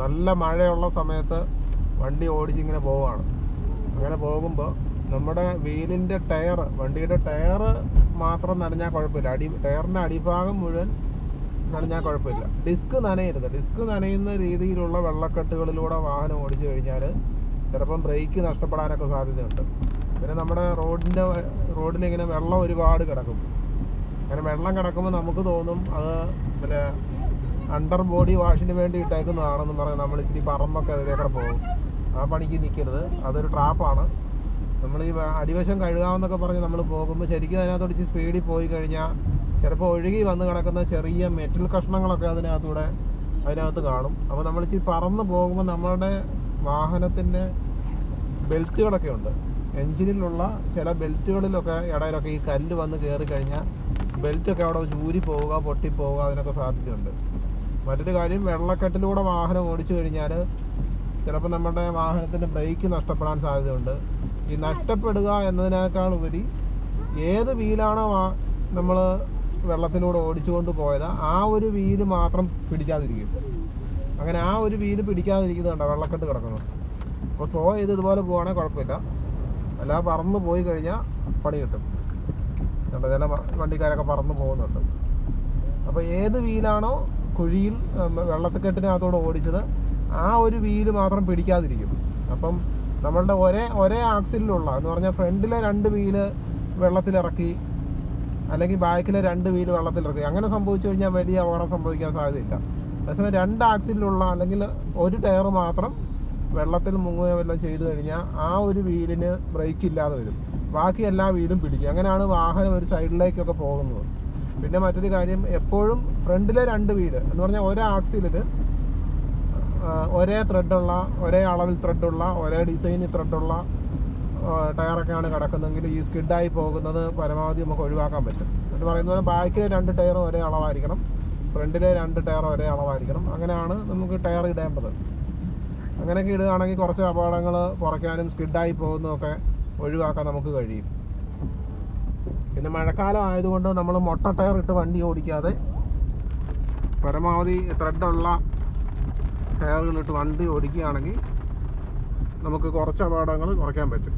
നല്ല മഴയുള്ള സമയത്ത് വണ്ടി ഓടിച്ചിങ്ങനെ പോവുകയാണ് അങ്ങനെ പോകുമ്പോൾ നമ്മുടെ വീലിന്റെ ടയർ വണ്ടിയുടെ ടയർ മാത്രം നനഞ്ഞാൽ കുഴപ്പമില്ല. അടി ടയറിന്റെ അടിഭാഗം മുഴുവൻ നനഞ്ഞാൽ കുഴപ്പമില്ല. ഡിസ്ക് നനയരുത്. ഡിസ്ക് നനയുന്ന രീതിയിലുള്ള വെള്ളക്കെട്ടുകളിലൂടെ വാഹനം ഓടിച്ചു കഴിഞ്ഞാൽ ചിലപ്പം ബ്രേക്ക് നഷ്ടപ്പെടാനൊക്കെ സാധ്യതയുണ്ട്. പിന്നെ നമ്മുടെ റോഡിന്റെ റോഡിലിങ്ങനെ വെള്ളം ഒരുപാട് കിടക്കും. അങ്ങനെ വെള്ളം കിടക്കുമ്പോൾ നമുക്ക് തോന്നും അത് പിന്നെ അണ്ടർ ബോഡി വാഷിന് വേണ്ടി ഇട്ടേക്കുന്നതാണെന്ന് പറഞ്ഞ് നമ്മൾ ഇച്ചിരി പറമ്പൊക്കെ അതിലേക്കൂടെ പോകും. ആ പണിക്ക് നിൽക്കരുത്. അതൊരു ട്രാപ്പാണ്. നമ്മൾ ഈ അടിവശം കഴുകാമെന്നൊക്കെ പറഞ്ഞ് നമ്മൾ പോകുമ്പോൾ ശരിക്കും അതിനകത്തോട് ഇച്ചിരി സ്പീഡിൽ പോയി കഴിഞ്ഞാൽ ചിലപ്പോൾ ഒഴുകി വന്ന് കിടക്കുന്ന ചെറിയ മെറ്റൽ കഷ്ണങ്ങളൊക്കെ അതിനകത്തൂടെ അതിനകത്ത് കാണും. അപ്പോൾ നമ്മൾ ഇച്ചിരി പറന്ന് പോകുമ്പോൾ നമ്മളുടെ വാഹനത്തിന്റെ ബെൽറ്റുകളൊക്കെ ഉണ്ട്. എഞ്ചിനിലുള്ള ചില ബെൽറ്റുകളിലൊക്കെ ഇടയിലൊക്കെ ഈ കല്ല് വന്ന് കയറി കഴിഞ്ഞാൽ ബെൽറ്റൊക്കെ അവിടെ ചൂരി പോവുക പൊട്ടിപ്പോവുക അതിനൊക്കെ സാധ്യതയുണ്ട്. മറ്റൊരു കാര്യം വെള്ളക്കെട്ടിലൂടെ വാഹനം ഓടിച്ചു കഴിഞ്ഞാൽ ചിലപ്പോൾ നമ്മുടെ വാഹനത്തിന്റെ ബ്രേക്ക് നഷ്ടപ്പെടാൻ സാധ്യതയുണ്ട്. ഈ നഷ്ടപ്പെടുക എന്നതിനേക്കാൾ ഉപരി ഏത് വീലാണോ നമ്മൾ വെള്ളത്തിലൂടെ ഓടിച്ചുകൊണ്ട് പോയത് ആ ഒരു വീൽ മാത്രം പിടിക്കാതിരിക്കും. അങ്ങനെ ആ ഒരു വീൽ പിടിക്കാതിരിക്കുന്നുണ്ടോ വെള്ളക്കെട്ട് കിടക്കുന്നത്. അപ്പോൾ സ്ലോ ചെയ്ത് ഇതുപോലെ പോവുകയാണെങ്കിൽ കുഴപ്പമില്ല. അല്ല പറന്ന് പോയി കഴിഞ്ഞാൽ പണി കിട്ടും. ചില വണ്ടിക്കാരൊക്കെ പറന്ന് പോകുന്നുണ്ട്. അപ്പോൾ ഏത് വീലാണോ കുഴിയിൽ വെള്ളത്തിക്കെട്ടിനകത്തോടെ ഓടിച്ചത് ആ ഒരു വീൽ മാത്രം പിടിക്കാതിരിക്കും. അപ്പം നമ്മളുടെ ഒരേ ഒരേ ആക്സിലുള്ള എന്ന് പറഞ്ഞാൽ ഫ്രണ്ടിലെ രണ്ട് വീൽ വെള്ളത്തിലിറക്കി അല്ലെങ്കിൽ ബാക്കിലെ രണ്ട് വീൽ വെള്ളത്തിലിറക്കി അങ്ങനെ സംഭവിച്ചു കഴിഞ്ഞാൽ വലിയ അപകടം സംഭവിക്കാൻ സാധ്യതയില്ല. അതേസമയം രണ്ട് ആക്സിലുള്ള അല്ലെങ്കിൽ ഒരു ടയർ മാത്രം വെള്ളത്തിൽ മുങ്ങുകയോ വല്ലതും ചെയ്തു കഴിഞ്ഞാൽ ആ ഒരു വീലിന് ബ്രേക്ക് ഇല്ലാതെ വരും. ബാക്കി എല്ലാ വീലും പിടിക്കും. അങ്ങനെയാണ് വാഹനം ഒരു സൈഡിലേക്കൊക്കെ പോകുന്നത്. പിന്നെ മറ്റൊരു കാര്യം എപ്പോഴും ഫ്രണ്ടിലെ രണ്ട് വീൽ എന്ന് പറഞ്ഞാൽ ഒരേ ആക്സിലിൽ ഒരേ ത്രെഡുള്ള ഒരേ അളവിൽ ത്രെഡുള്ള ഒരേ ഡിസൈനിൽ ത്രെഡുള്ള ടയറൊക്കെയാണ് കിടക്കുന്നതെങ്കിൽ ഈ സ്കിഡായി പോകുന്നത് പരമാവധി നമുക്ക് ഒഴിവാക്കാൻ പറ്റും. എന്ന് പറയുന്നത് പോലെ ബാക്കിലെ രണ്ട് ടയറും ഒരേ അളവായിരിക്കണം ഫ്രണ്ടിലെ രണ്ട് ടയർ ഒരേ അളവായിരിക്കണം. അങ്ങനെയാണ് നമുക്ക് ടയർ ഇടേണ്ടത്. അങ്ങനെയൊക്കെ ഇടുകയാണെങ്കിൽ കുറച്ച് അപകടങ്ങൾ കുറയ്ക്കാനും സ്കിഡായി പോകുന്നതൊക്കെ ഒഴിവാക്കാൻ നമുക്ക് കഴിയും. പിന്നെ മഴക്കാലം ആയതുകൊണ്ട് നമ്മൾ മൊട്ട ടയർ ഇട്ട് വണ്ടി ഓടിക്കാതെ പരമാവധി ത്രെഡുള്ള ടയറുകളിട്ട് വണ്ടി ഓടിക്കുകയാണെങ്കിൽ നമുക്ക് കുറച്ച് അപകടങ്ങൾ കുറയ്ക്കാൻ പറ്റും.